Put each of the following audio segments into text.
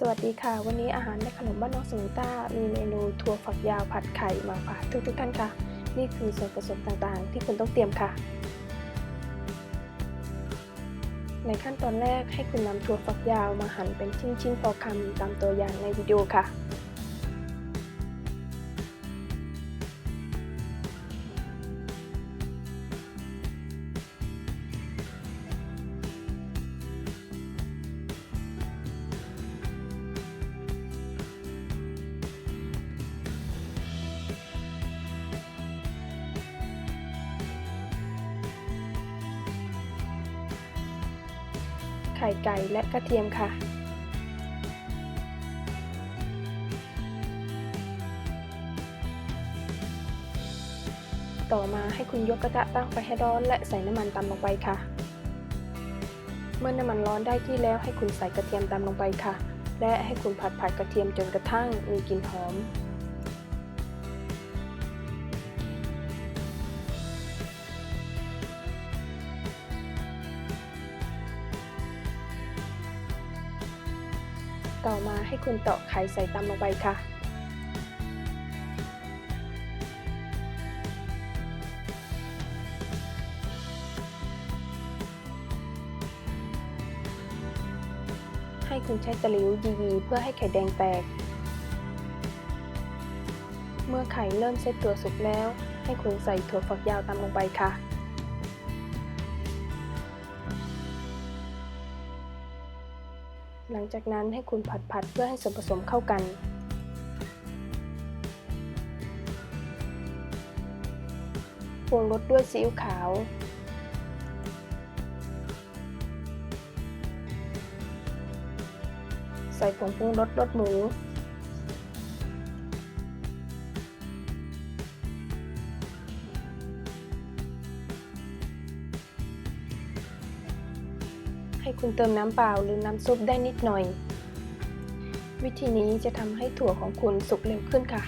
สวัสดีค่ะ วันนี้อาหารและขนมบ้านน้องสมุนต้า มีเมนูถั่วฝักยาวผัดไข่มาฝากทุกทุกท่านค่ะ นี่คือส่วนผสมต่างๆ ที่คุณต้องเตรียมค่ะ ในขั้นตอนแรกให้คุณนำถั่วฝักยาวมาหั่นเป็นชิ้นๆพอคำตามตัวอย่างในวิดีโอค่ะ ไข่ไก่และกระเทียมค่ะ ต่อมาให้คุณยกกระทะตั้งไฟให้ร้อนและใส่น้ำมันตามลงไปค่ะ เมื่อน้ำมันร้อนได้ที่แล้วให้คุณใส่กระเทียมตามลงไปค่ะ และให้คุณผัดผัดกระเทียมจนกระทั่งมีกลิ่นหอม ต่อมาให้คุณเตาะไข่ใส่ตามลงไปค่ะ ให้คุณใช้ตะหลิวยีๆเพื่อให้ไข่แดงแตก เมื่อไข่เริ่มเซตตัวสุกแล้ว ให้คุณใส่ถั่วฝักยาวตามลงไปค่ะ หลังจากนั้นให้คุณผัดผัดๆเพื่อให้ส่วนผสมเข้ากันปรุงรสด้วยซีอิ๊วขาว ใส่ผงปรุงรสรสหมู ให้คุณเติมน้ำเปล่าหรือน้ำซุปได้นิดหน่อย วิธีนี้จะทำให้ถั่วของคุณสุกเร็วขึ้นค่ะ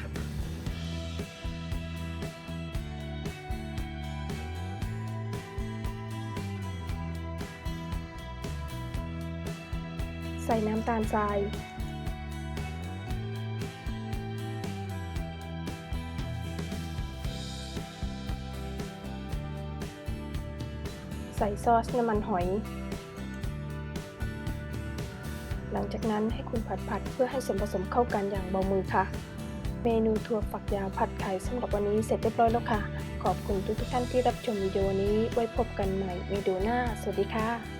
ใส่น้ำตาลทรายใส่ซอสน้ำมันหอย หลังจากนั้นให้คุณผัดผัดๆเพื่อให้ส่วนผสมเข้ากันอย่างเบามือค่ะ เมนูถั่วฝักยาวผัดไข่สำหรับวันนี้เสร็จเรียบร้อยแล้วค่ะ ขอบคุณทุกท่านที่รับชมวิดีโอนี้ไว้พบกันใหม่วิดีโอหน้า สวัสดีค่ะ